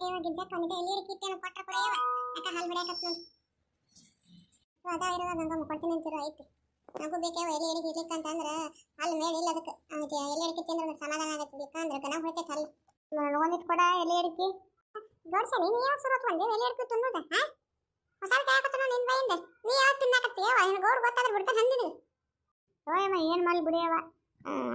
ಏವ ಗಿಜ್ಜಕ್ಕ ಒಂದಿದೆ ಎಲ್ಲಿ ಇರಿಕಿತ್ತೇನು ಕೊಟ್ರ ಕೂಡ ಯಾಕ ಹಾಲು ಹೊಡ್ಯಾಕತ್ ನೋಡಿ. ಅದ ಇರುವ ಗಂಗ ಮುಕ್ಕೊಡ್ತೀನಿ ಅಂತಿರೋ ಐತಿ ನನಗೂ ಬೇಕೇವ ಎಲ್ಲಿ ಅಂತಂದ್ರೆ ಅಲ್ಲಿ ಅದಕ್ಕೆ. ಅವಕ್ಕೆ ಎಲ್ಲಿ ಅಂದ್ರೆ ಸಮಾಧಾನ ಆಗತ್ತೆ ಬೇಕಂದ್ರೆ ಗನ ಹೋಯ್ತೈತೆ ಅಲ್ಲಿ ನನಗೊಂದಿಟ್ಟು ಕೊಡ, ಎಲ್ಲಿ ನೀನು ಯಾವ ಸುರತ್ ಬಂದೆ? ಎಲ್ಲಿ ತಿನ್ನೋದ, ಹಾ? ಹೊಸ ಕಾಯಕತ್ತನ ನಿನ್ ಬೈಯಿಂದ. ನೀ ಯಾವ ತಿನ್ನಾಕತ್ತೀಯವ ನಿನ್ ಗೌರ್ ಗೊತ್ತಾದ್ರೆ ಬಿಡ್ತಾನೆ ಹಂದಿನಿ ಏನು ಮಾಡಿ ಬಿಡಿಯವ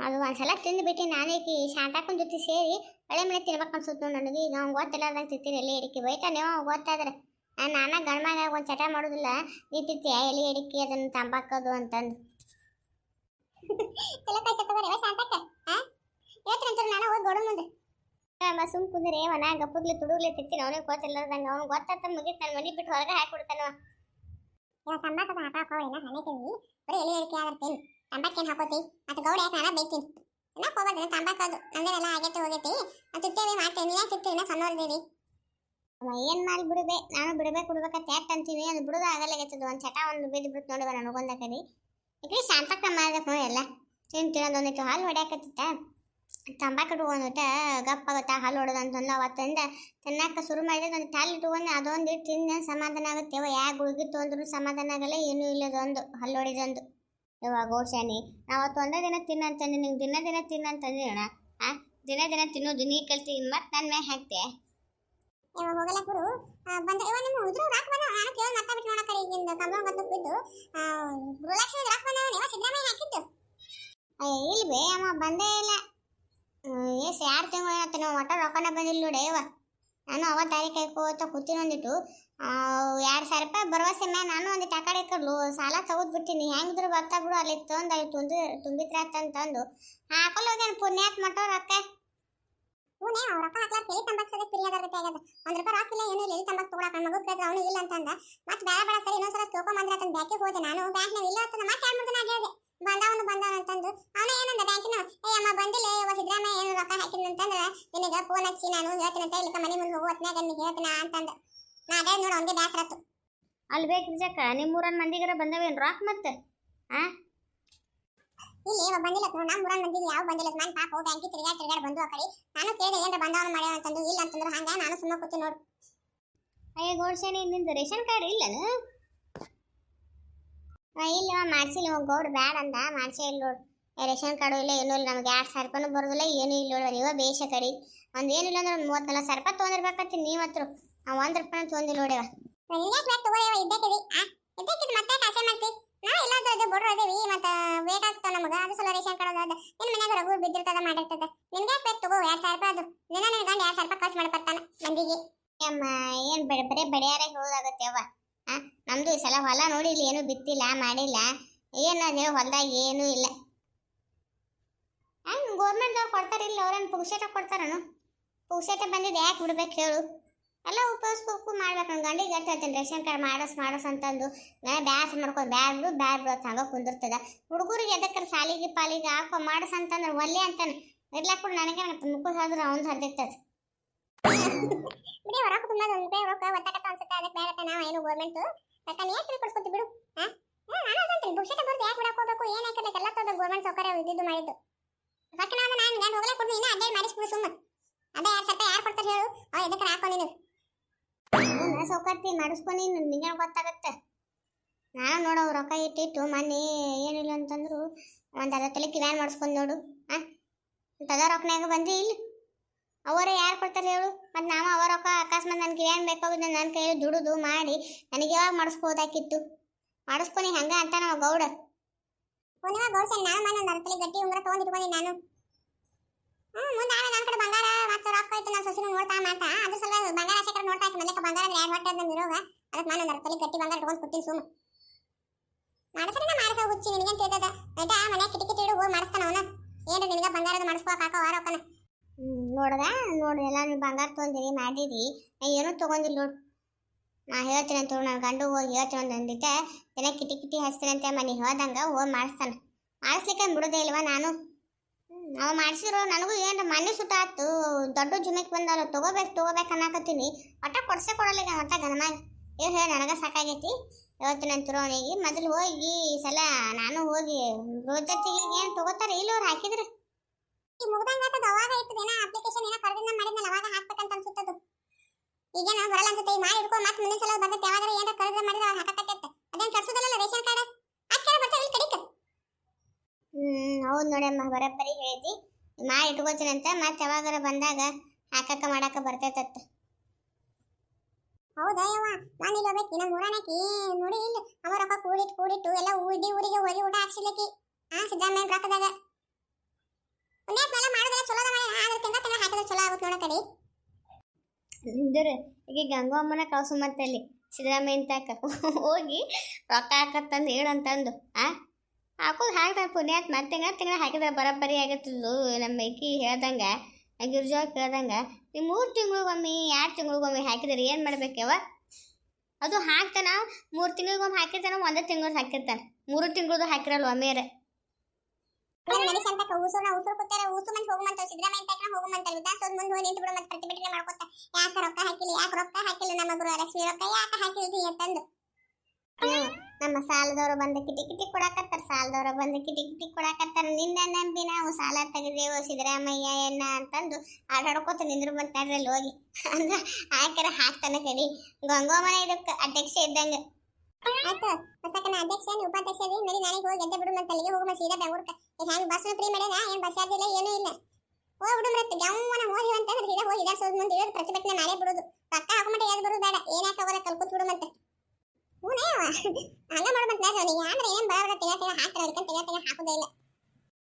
ಅದು ಒಂದ್ಸಲ ತಿಂದುಬಿಟ್ಟು ನಾನೇಕಿ ಶಾಂತಾಕನ ಜೊತೆ ಸೇರಿ ಒಳ್ಳೆ ಮನೆ ತಿನ್ಬೇಕು ಅನ್ಸುತ್ತೆ ನನಗೆ. ಈಗ ಅವ್ನು ಗೊತ್ತಿಲ್ಲಾರ್ದಂಗೆ ತಿಂತೀನಿ ಎಲ್ಲಿ ಎಡಿಕೆ ಬೈತಾನೆ ಅವ್ನು ಗೊತ್ತಾದ್ರೆ ನಾನು ನಾನ ಒಂದು ಚಟ ಮಾಡೋದಿಲ್ಲ. ನೀ ತಿಂತೀಯ, ಎಲ್ಲಿ ಹಿಡಿಕಿ ಅದನ್ನು ತಂಬಾಕೋದು ಅಂತಂದು. ಸುಮ್ ಕುಂದ್ರೆ ಅವನ ಗಪ್ಪಗ್ಲಿ ತುಡುಗ್ಲಿ ತಿಂತೀನಿ ಅವನಿಗೆ ಗೊತ್ತಿಲ್ಲದಂಗೆ ಅವ್ನು ಗೊತ್ತಾತ ಮುಗಿತು ನನ್ನ ಮನೆ ಬಿಟ್ಟು ಹೊರಗೆ ಹಾಕಿಬಿಡ್ತಾನವ ಇವಾಗ ತಂಬಾಕದ ಹಾಕೋಲ್ಲ ತಿಂದು ಬರೀ ಎಲ್ಲಿ ಹೇಳಿಕೆ ಆಗತ್ತೀನಿ ತಂಬಾಕೇನು ಹಾಕೋತಿ? ಗೌಡ ಯಾಕೆ ನಾನು ಬೈತೀನಿ. ನಾ ಹೋಗೋದು ತಂಬಾಕೋದು ಅಂದ್ರೆಲ್ಲ ಆಗೈತೆ, ಹೋಗೈತಿ. ತುತ್ತೇವಿ ತಿಂತೇವೆ ಮಾಡ್ತೇನೆ ನೀನು ತಿಂತೀವಿ? ನಾ ಸಣ್ಣವ್ರದೇವಿ ಏನು ಮಾಡಿ ಬಿಡಬೇ? ನಾನು ಬಿಡಬೇಕು ಬಿಡ್ಬೇಕಂತ ಯಾಕೆ ಅಂತೀನಿ ಅದು ಬಿಡೋದು ಆಗಲ್ಲಾಗೈತದು ಒಂದು ಚಟ, ಒಂದು ಬಿದ್ದು ಬಿಟ್ಟು ನೋಡುವ ನನಗೊಂದ ಕಡೆ. ಈಗ ಶಾಂತಕ್ಕ ಮಾಡ್ಬೇಕು ಎಲ್ಲ? ತಿಂತೀನಿ ಒಂದಿಟ್ಟು ಹಾಲು ಹೊಡ್ಯಾಕತ್ತಿತ್ತ? ತಂಬಾಕು ಇಟ್ಕೊಂಡ್ಬಿಟ್ಟ ಗಪ್ಪ ಆಗುತ್ತಾ? ಹಾಲು ಹೊಡೋದು ಅಂತಂದು ಅವತ್ತಿಂದ ತಿನ್ನಕ್ಕೆ ಶುರು ಮಾಡಿದ್ರೆ ಒಂದು ತಾಲಿ ಇಟ್ಕೊಂಡು ಅದೊಂದು ತಿಂದ ಸಮಾಧಾನ ಆಗುತ್ತೆ. ಯಾವ ಗುಳಿಗೆ ತೊಂದ್ರು ಸಮಾಧಾನ ಆಗಲ್ಲ, ಏನೂ ಇಲ್ಲದೊಂದು. ಹಲ್ಲು ಹೊಡಿದೊಂದು. ಯವ್ವ ಗೋಡ್ಸಾನಿ ನಾವು ಅವತ್ತು ಒಂದೇ ದಿನ ತಿನ್ನಂತಂದು ನಿಂಗೆ ದಿನ ದಿನ ತಿನ್ನಂತಂದು ಅಣ್ಣ ಆ ದಿನ ದಿನ ತಿನ್ನೋದು ನೀ ಕಲ್ತಿ ಮತ್ತೆ ನನ್ನ ಮೇಲೆ ಹಾಕ್ತೆ. ಇವ ಹೋಗಲ್ಲ ಗುರು. ಬಂದ ಇವ ನಿಮ್ಮ ಉದ್ರು ರಾಕ್ ಬಂದ ನಾನು ಕೇಳಿ ಮಾತಾಡ್ಬಿಟ್ಟು ನೋಡ ಕಡೆ ಈಗಿಂದ ಕಂಬಳ ಗದ್ದು ಬಿದ್ದು. ಗುರುಲಕ್ಷ್ಮಿ ರಾಕ್ ಬಂದ ಇವ ಸಿದ್ದರಾಮಯ್ಯ ಹಾಕಿದ್ದು. ಅಯ್ಯ ಇಲ್ವೇ ಅಮ್ಮ ಬಂದೇ ಇಲ್ಲ. ಎಸ್ ಯಾರು ತಿಂಗಳು ಏನತ್ತೆ ನೀವು ಒಟ್ಟ ರೊಕ್ಕನ ಬಂದಿಲ್ಲ ನೋಡಿ ಇವ. ನಾನು ಅವ ತಾರೀಕು ಕೈಕೋತ ಕೂತೀನಿ ಒಂದಿಟ್ಟು ಎರಡು ಸಾವಿರ ರೂಪಾಯಿ ಭರವಸೆ ಮ್ಯಾ ನಾನು ಒಂದಿಟ್ಟು ಆ ಕಡೆ ಈ ಸಾಲ ಬಿಟ್ಟಿನಿ ಹೆಂಗಿದ್ರು ಬರ್ತಾ ಬಿಡು, ಅಲ್ಲಿ ತೊಂದು ಅಲ್ಲಿ ತುಂಬಿ ತುಂಬಿತ್ರ ಅಂತಂದು ಹಾಕಲ್ಲ ಹೋಗ್ಯಾನ ಪುಣ್ಯಾತ್ ಮಟ್ಟ ರೊಕ್ಕ ಹೂನೇ, ಅವ್ರ ರೊಕ್ಕ ಹಾಕ್ಲಾಕ ಎಲ್ಲಿ ತಂಬಾಕ್ ಸದ್ಯ ಪಿರಿಯಾದ ಗತಿ ಆಗ್ಯದ. ಒಂದ್ ರೂಪಾಯಿ ರೊಕ್ಕ ಇಲ್ಲ, ಏನು ಇಲ್ಲ ಎಲ್ಲಿ ತಂಬಾಕ್ ತಗೊಳಕ ಮಗು ಕೇಳಿದ್ರೆ ಅವನು ಇಲ್ಲ ಅಂತಂದ. ಮತ್ತೆ ಬೇಡ ಬೇಡ ಸರಿ, ಇನ್ನೊಂದ್ಸಲ ತಿಳ್ಕೊಂಬಂದ್ರೆ ಅಂತ ಬ್ಯಾಂಕಿಗೆ ಹೋದೆ. ನಾನು ಬ್ಯಾಂಕ್ನಾಗ ಇಲ್ಲ ಅಂತಂದ, ಮತ್ತೆ ಎರಡು ಮೂರು ದಿನ ಆಗ್ಯಾದೆ ಬಂದವನು ಬಂದವನು ಅಂತಂದು. ಅವನ ಏನಂದ ಬ್ಯಾಂಕಿನ ಏ ಅಮ್ಮ ಬಂದಿಲ್ಲ ಇವ ಸಿದ್ದರಾಮಯ್ಯ ಏನು ರೊಕ್ಕ ಹಾಕಿದ್ನು ಅಂತಂದ್ರೆ ನಿನಗೆ ಫೋನ್ ಹಚ್ಚಿ ನಾನು ಹೇಳ್ತೀನಿ ಅಂತ ಇಲ್ಲಿಕ ಮನೆ ಮುಂದೆ ಹೋಗೋ ಹೊತ್ನ್ಯಾಗ ನಿನಗೆ ಹೇಳ್ತೀನಿ? ಅಂತಂದ. ನಾ ಅದೇ ನೋಡಿ ಅವ್ನಿಗೆ ಬೇಸರ ಆತು. ಅಲ್ಲಿ ಬೇಕು ನಿಜಕ್ಕ ನಿಮ್ಮೂರನ್ ಮಂದಿಗರ ಬಂದವೇನು ರಾಕ್ ಮತ್ತೆ? ಆ? ಇಲ್ಲಿ ಒಬ್ಬ ಬಂದಿಲ್ಲ ನೋಡು ನಮ್ಮ ಊರಾಗ ಮಂದಿಗೆ ಯಾವ ಬಂದಿಲ್ಲ ನಾನು ಪಾಪ ಬ್ಯಾಂಕಿ ತಿರ್ಗಾ ತಿರ್ಗಾಡ್ ಬಂದು ಆ ಕಡೆ. ನಾನು ಕೇಳಿದೆ ಏನ್ರ ಬಂದವನು ಮಾಡ್ಯಾವ ಅಂತಂದು ಇಲ್ಲ ಅಂತಂದ್ರೆ ಹಂಗ ನಾನು ಸುಮ್ಮನೆ ಕೂತಿ ನೋಡು. ಅಯ್ಯ ಗೋಡ್ಸೇನಿ ನಿಂದು ರೇಷನ್ ಕಾರ್ಡ್ ಇಲ್ಲನು? ಇಲ್ಲ ಮಾಡ್ಸಿಲ್ಲ ಇವ ಗೌಡ್ ಬ್ಯಾಡ ಅಂದ ಮಾಡಿಸೇ ಇಲ್ಲ ನೋಡು. ಏ, ರೇಷನ್ ಕಾರ್ಡು ಇಲ್ಲ ಏನೂ ಇಲ್ಲ ನಮ್ಗೆ ಎರಡು ಸಾವಿರ ರೂಪಾಯಿ ಬರೋದಿಲ್ಲ ಏನೂ ಇಲ್ಲ ನೋಡ್ರಿ ಇವ ಬೇಷ ಕಡಿ. ಒಂದು ಏನಿಲ್ಲ ಅಂದ್ರೆ ಒಂದು ಮೂವತ್ತು ನಲ್ವತ್ತು ಸಾವಿರ ರೂಪಾಯಿ ತೊಗೊಂಡಿರ್ಬೇಕತ್ತಿ ನೀವು ಹತ್ರ ನಾವು ಒಂದು ರೂಪಾಯಿ ತೊಗೊಂಡಿಲ್ಲ ನೋಡ್ಯವ ಮತ್ತೆ ಕಾಸೆ ಮಾಡ್ತಿ? ನಾವು ಎಲ್ಲಾದ್ರೂ ಅದೇ ಬಡ್ರು ಅದೇವಿ ಮತ್ತೆ ಬೇಕಾಗ್ತಾವ ನಮಗೆ. ಅದು ಸಲ ರೇಷನ್ ಕಾರ್ಡ್ ಅದ. ನಿನ್ನ ಮನೆಗೆ ರಗು ಬಿದ್ದಿರ್ತದ ಮಾಡಿರ್ತದ. ನಿನ್ಗೆ ಯಾಕೆ ಬೇಕು ತಗೋ ಎರಡು ಸಾವಿರ ರೂಪಾಯಿ ಅದು. ನಿನ್ನ ನನ್ನ ಗಂಡ ಎರಡು ಸಾವಿರ ರೂಪಾಯಿ ಖರ್ಚು ಮಂದಿಗೆ. ಅಮ್ಮ ಏನು ಬಡ ಬರೀ ಬಡಿಯಾರ ಹೇಳೋದಾಗತ್ತೆ ಅವ್ವ. ಆ ನಮ್ದು ಈ ಸಲ ಹೊಲ ನೋಡಿಲ್ಲ ಇಲ್ಲಿ ಏನು ಬಿತ್ತಿಲ್ಲ ಮಾಡಿಲ್ಲ. ಏನದು ಹೊಲದಾಗ ಏನೂ ಇಲ್ಲ. ಹಂಗೆ ಗೌರ್ಮೆಂಟ್ದವ್ರು ಕೊಡ್ತಾರಿಲ್ಲ ಅವ್ರೇನು ಪುಕ್ಷೇಟ ಕೊಡ್ತಾರನು? ಪುಕ್ಷೇಟ ಬಂದಿದ್ದು ಯಾಕೆ ಬಿಡ್ಬೇಕು ಹೇಳು. ಎಲ್ಲ ಉಪಯೋಗಿಸ್ಬೇಕು ಮಾಡ್ಬೇಕು ನನ್ನ ಗಂಡಿಗೆ ಹೇಳ್ತೀನಿ ರೇಷನ್ ಕಾರ್ಡ್ ಮಾಡಸ್ ಮಾಡಸ್ ಅಂತಂದು. ನಾನು ಬ್ಯಾಸ ಮಾಡ್ಕೊಂಡು, ಬ್ಯಾಡ್ ಬಿಡು ಬ್ಯಾಡ್ ಬಿಡು ಅಂತ ಹಂಗೆ ಕುಂದಿರ್ತದ. ಹುಡುಗರಿಗೆ ಎದಕ್ಕರ ಸಾಲಿಗೆ ಪಾಲಿಗೆ ಹಾಕೋ, ಮಾಡಸ್ ಅಂತಂದ್ರೆ ಒಲ್ಲೆ ಅಂತಾನೆ. ಇರ್ಲಾಕ್ ಕೂಡ ನನಗೆ ಮುಖ ಹೋದ್ರೆ ಅವ್ನು ಹರ್ದಿರ್ತದೆ ಬಿಡಿ, ಹೊರಗೆ ತುಂಬಾ ಒಂದು ರೂಪಾಯಿ ರೊಕ್ಕ ಒತ್ತಾಕತ್ತ ಅನ್ಸುತ್ತೆ ಅದಕ್ಕೆ ಬೇಡ ನಾವು ಏನು ಗೌರ್ಮೆಂಟ್ ರೊಕ್ಕ ನೀ ಯಾಕೆ ಕೊಡ್ಸ್ಕೊತಿ ಬಿಡು, ಹಾ? ನಾನು ಅದಂತೀನಿ ಬುಕ್ಷೇಟ ಬರ್ದು ಯಾಕೆ ಬಿಡಕ್ಕೆ ಹೋಗ್ಬೇಕು, ಏನು ಹಾಕಬೇಕು ಎಲ್ಲ ತೋದ ಗೌರ್ಮೆಂಟ್ ಸೌಕರ್ಯ ಇದ್ದಿದ್ದು ಮಾಡಿದ್ದು. ರೊಕ್ಕ ನಾನು ನಾನು ಹೋಗಲೇ ಹೋಗ್ಲೇ ಕೊಡ್ತೀನಿ. ಇನ್ನೂ ಅಡ್ಡಾಡಿ ಮಾಡಿಸ್ಬಿಡು ಸುಮ್ಮ ಅದೇ ಯಾರು ಸರ್ತ ಯಾರು ಕೊಡ್ತಾರೆ ಹೇಳು. ಅವ ಎದಕ್ಕೆ ಹಾಕೋ ನೀನು. ಸೌಕರ್ತಿ ಮಾಡಿಸ್ಕೊಂಡು ನಿಂಗೆ ಗೊತ್ತಾಗತ್ತೆ? ನಾನು ನೋಡು ಅವ್ರು ರೊಕ್ಕ ಇಟ್ಟಿಟ್ಟು ಮೊನ್ನೆ ಏನಿಲ್ಲ ಅಂತಂದ್ರು ಒಂದು ಅರ್ಧ ತಲೆ ಕಿವ್ಯಾನ್ ಮಾಡಿಸ್ಕೊಂಡು ನೋಡು. ಹಾಂ ತದ ರೊಕ್ಕನಾಗ ಬಂದಿ ಇಲ್ಲಿ? ಅವರೇ ಯಾರು ಕೊಡ್ತಾರೆ ಹೇಳು? ಮತ್ತು ನಾವು ಅವರ ರೊಕ್ಕ ಅಕಸ್ಮಾತ್ ನನಗೆ ಕಿವ್ಯಾನ್ ಬೇಕಾಗಿದ್ದ ನನ್ನ ಕೈಯಲ್ಲಿ ದುಡಿದು ಮಾಡಿ ನನಗೆ ಯಾವಾಗ ಮಾಡಿಸ್ಬೋದಾಕಿತ್ತು? ಮಾಡಿಸ್ಕೊನಿ ಹಂಗ ಅಂತ ನಾವು ಗೌಡ. ಒಂದಿನ ಗೋಲ್ಸನ್ ನಾನು ಮನೆ ಒಂದು ಅರ್ಥಲಿ ಗಟ್ಟಿ ಉಂಗ್ರ ತಗೊಂಡ್ ಇಟ್ಕೊಂಡಿ ನಾನು. ಹ್ಮ್, ಮುಂದೆ ಆಮೇಲೆ ನನ್ನ ಕಡೆ ಬಂಗಾರ ಮತ್ತೆ ರೊಕ್ಕ ಐತೆ ನಾನು ಸೊಸಿನ ನೋಡ್ತಾ ಮಾಡ್ತಾ. ಅದು ಸ್ವಲ್ಪ ಬಂಗಾರ ಆಸೆ ಕಡೆ ನೋಡ್ತಾ ಇತ್ತು ಮನೆಗೆ ಬಂಗಾರ ಎರಡು ಹೊಟ್ಟೆ ಅದನ್ನ ಇರೋಗ ಅದಕ್ಕೆ ನಾನು ಒಂದು ಅರ್ಥಲಿ ಗಟ್ಟಿ ಬಂಗಾರ ಇಟ್ಕೊಂಡು ಕೊಡ್ತೀನಿ ಸುಮ್ಮ ಮಾಡಿಸ್ರಿ ನಾ ಮಾಡಿಸೋ ಹುಚ್ಚಿ, ನಿನಗೇನು ತಿಳ್ತದ ಆಯ್ತಾ ಮನೆ ಕಿಟಕಿ ತಿಡು ಹೋಗಿ ಮಾಡಿಸ್ತಾನ ಏನು ನಿನಗೆ ಬಂಗಾರದ ಮಾಡಿಸ್ಕೋ ಹಾಕೋ ವಾರ ನೋಡ್ದ ನೋಡಿ ಎಲ್ಲ ನೀವು ಬಂಗಾರ ತೊಗೊಂಡಿರಿ, ಮಾಡಿರಿ. ಏನೂ ತೊಗೊಂಡಿಲ್ಲ ನೋಡು. ನಾ ಹೇಳ್ತೀನಿ ನನ್ನ ಗಂಡು ಹೋಗಿ ಹೇಳ್ತೀನಿ ಅಂತ ಅಂದಿದ್ದೆ. ದಿನ ಕಿಟಿ ಕಿಟಿ ಹಚ್ತೀನಿ ಮನೆ ಹೋದಂಗೆ ಹೋಗಿ ಮಾಡಿಸ್ತಾನೆ. ಮಾಡಿಸ್ಲಿಕ್ಕೆ ಬಿಡೋದೇ ಇಲ್ವಾ ನಾನು? ನಾವು ಮಾಡಿಸಿರೋ ನನಗೂ ಏನು ಮನೆ ಸುತ್ತ ಆಯ್ತು, ದೊಡ್ಡ ಜುಮಕ್ಕೆ ಬಂದಲ್ಲ ತಗೋಬೇಕು, ತೊಗೋಬೇಕು ಅನ್ನಕತ್ತೀನಿ. ಒಟ್ಟ ಕೊಡ್ಸೇ ಕೊಡಲ್ಲ ಈಗ ಒಟ್ಟ ಗನಮಾಗ ಏನು ಹೇಳಿ ನನಗೆ ಸಾಕಾಗೈತಿ. ಹೇಳ್ತೀನಿ ಅಂತಿರೋ ಅವನಿಗೆ. ಮೊದಲು ಹೋಗಿ ಈ ಸಲ ನಾನು ಹೋಗಿ ರೋಜತ್ತಿಗೆ ಏನು ತೊಗೋತಾರೆ ಇಲ್ಲ ಅವ್ರು ಹಾಕಿದ್ರೆ. ಈ ಮುಗ್ದಂಗ ಆತದ, ಅವಾಗ ಇತ್ತು ಅಪ್ಲಿಕೇಶನ್ ಏನೋ ಕರೆದಿಂದ ಮಾಡಿದ್ನಲ್ಲ, ಅವಾಗ ಹಾಕ್ಬೇಕಂತ ಅನ್ಸುತ್ತದು. ಈಗ ನಾವು ಬರಲ್ಲ ಅನ್ಸುತ್ತೆ. ಈ ಮಾಡಿ ಇಟ್ಕೊ ಮತ್ತೆ ಮುಂದಿನ ಸಲ ಬರ್ತೈತೆ ಯಾವಾಗ ಏನಾರ ಕರೆದ್ರೆ ಮಾಡಿದ್ರೆ ಅವ್ರು ಹಾಕಕತ್ತೈತೆ ಅದೇನು ಕಳ್ಸೋದಲ್ಲ ರೇಷನ್ ಕಾರ್ಡ್? ಹಾಕ್ಯಾರ ಬರ್ತಾವೆ ಇಲ್ಲಿ ಕಡಿಕ. ಹ್ಮ್ ಹೌದ್ ನೋಡಮ್ಮ ಬರಬ್ಬರಿ ಹೇಳಿದಿ ಮಾಡಿ ಅಂತ ಮತ್ತೆ ಯಾವಾಗಾರ ಬಂದಾಗ ಹಾಕಕ್ಕ ಮಾಡಾಕ ಬರ್ತೈತತ್ತ ಹೌದಾ ಯವ್ವ? ನಾನು ಇಲ್ಲಿ ಹೋಗ್ಬೇಕು. ನಮ್ಮ ಊರಾನಕಿ ನೋಡಿ ಇಲ್ಲಿ ಅವ ರೊಕ್ಕ ಕೂಡಿಟ್ಟು ಕೂಡಿಟ್ಟು ಎಲ್ಲ ಊಡಿ ಊರಿಗೆ ಹೋಗಿ ಊಟ ಹಾಕ್ಸಿಲ್ಲಕಿ ಆ ಸಿದ್ದರಾಮಯ್ಯ ರೊಕ್ಕದಾಗ ಪುಣ್ಯಾತ್ ಮೇಲೆ ಮಾಡೋದೆಲ್ಲ ಚಲೋ ಅದ ಮಾಡಿ ಆದ್ರೆ ತಿಂಗ ತಿಂಗ ಹಾಕಿದ್ರೆ ಚಲೋ ಆಗುತ್ತೆ ನೋಡ ಕಡೆ. ನಿಂದ್ರ ಈಗ ಗಂಗಮ್ಮನ ಕಳ್ಸು ಮತ್ತೆ ಅಲ್ಲಿ? ಸಿದ್ದರಾಮಯ್ಯ ತಾಕ ಹೋಗಿ ರೊಕ್ಕ ಹಾಕತ್ತಂದು ಹೇಳಂತಂದು ಆ? ಹಾಕೋದು ಹಾಕ್ತಾರೆ ಪುಣ್ಯಾತ್ ಮತ್ತೆ ತಿಂಗಳ ತಿಂಗಳ ಹಾಕಿದ್ರೆ ಬರಬ್ಬರಿ ಆಗತ್ತಿಲ್ಲ ನಮ್ಮ ಮೈಕಿ ಹೇಳ್ದಂಗ. ಗಿರ್ಜೋ ಕೇಳ್ದಂಗೆ ಈ ಮೂರು ತಿಂಗಳಿಗೊಮ್ಮೆ ಎರಡು ತಿಂಗಳಿಗೊಮ್ಮೆ ಹಾಕಿದ್ರೆ? ಏನು ಮಾಡ್ಬೇಕವ ಅದು ಹಾಕ್ತಾನ, ಮೂರು ತಿಂಗಳಿಗೊಮ್ಮೆ ಹಾಕಿರ್ತಾನ, ಒಂದೇ ತಿಂಗಳು ಹಾಕಿರ್ತಾನೆ. ಮೂರು ತಿಂಗಳದು ಹಾಕಿರಲ್ವ ಮೇರೆ? ಉಸು ಮಂದಿ ತಕ್ಕ ಹೋಗುಮಂತ ವಿಧಾನಸೌಧ ಮುಂದೆ ಹೋಗಿ ನಿಂತು ಬಿಡು ಪ್ರತಿಭಟನೆ ಮಾಡ್ಕೊತ. ಯಾಕೆ ರೊಕ್ಕ ಹಾಕಿಲ್ಲ, ಯಾಕೆ ರೊಕ್ಕ ಹಾಕಿಲ್ಲ ನಮ್ಮ ಗೃಹಲಕ್ಷ್ಮಿ ರೊಕ್ಕ, ಯಾಕೆ ಹಾಕಿಲ್ರಿ ಅಂತಂದು ನಮ್ಮ ಸಾಲದವರು ಬಂದು ಕಿಟಿ ಕಿಟಿ ಕೊಡಾಕತ್ತಾರ, ಸಾಲದವರು ಬಂದು ಕಿಟಿ ಕಿಟಿ ಕೊಡಾಕತ್ತಾರ. ನಿನ್ನ ನಂಬಿ ನಾವು ಸಾಲ ತೆಗೆದೇವು ಸಿದ್ದರಾಮಯ್ಯ ಎನ್ನ ಅಂತಂದು ಆಟಾಡ್ಕೋತ ನಿಂದ್ರು ಬಂತಾಡ್ರಲ್ಲಿ ಹೋಗಿ. ಅಂದ್ರ ಹಾಕ್ಯಾರ ಹಾಕ್ತಾನೆ ಕಡಿ ಗಂಗೋಮನೆ ಇದಕ್ಕೆ ಅಧ್ಯಕ್ಷ ಇದ್ದಂಗ. ಆಯ್ತು, ಹೊಸಕನ ಅಧ್ಯಕ್ಷ ಉಪಾಧ್ಯಕ್ಷ ರೀ ನಾಳೆಗೆ ಹೋಗಿ ಗೆದ್ದೆ ಬಿಡು ಮತ್ತೆ ಅಲ್ಲಿಗೆ ಹೋಗುಮ ಸೀದಾ ಬೆಂಗ್ಳೂರ್ಕ. ಈಗ ಹ್ಯಾಂಗ ಬಸ್ ಫ್ರೀ ಮಾಡ್ಯಾನ? ಏನ್ ಬಸ್ ಚಾರ್ಜ್ ಇಲ್ಲ, ಏನೂ ಇಲ್ಲ. ಹೋಗಿ ಬಿಡು ಮತ್ತೆ ಗಮ್ಮನ ಹೋಗಿ ಅಂತಂದ್ರೆ ಸೀದಾ ಹೋಗಿ ವಿಧಾನಸೌಧ ಮುಂದೆ ಇರೋದು ಪ್ರತಿಭಟನೆ ಮಾಡೇ ಬಿಡುದು. ರೊಕ್ಕ ಹಾಕೊಂಬಿಟ್ಟು ಎದ್ದು ಬರೋದು ಬೇಡ ಏನಾಕ ಅವರ ಕಲ್ಕೂತ್ ಬಿಡು ಮತ್ತೆ. ಹೂನೇ ಹಂಗ ಮಾಡು ಮತ್ತೆ ಅವನಿಗೆ. ಅಂದ್ರೆ ಏನ್ ಬರೋದ ತಿಂಗ ತಿಂಗ ಹಾಕ್ತಾರೆ ಅದಕ್ಕೆ ತಿಂಗ ತಿಂಗ ಹಾಕೋದೇ ಇಲ್ಲ.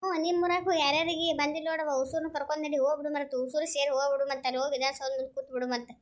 ಹ್ಞೂ ನಿಮ್ಮ ಊರಾಗ ಯಾರ್ಯಾರಿಗೆ ಬಂದಿಲ್ಲ ನೋಡವ ಉಸೂರ್ನ ಕರ್ಕೊಂಡ್ ನಡಿ ಹೋಗ್ಬಿಡು ಮತ್ತೆ ಉಸೂರು ಸೇರಿ ಹೋಗ್ಬಿಡು ಮತ್ತೆ ಅಲ್ಲಿ ಹೋಗಿ ವಿಧಾನಸೌಧ ಮುಂದೆ ಕೂತ್ ಬಿಡು ಮತ್ತೆ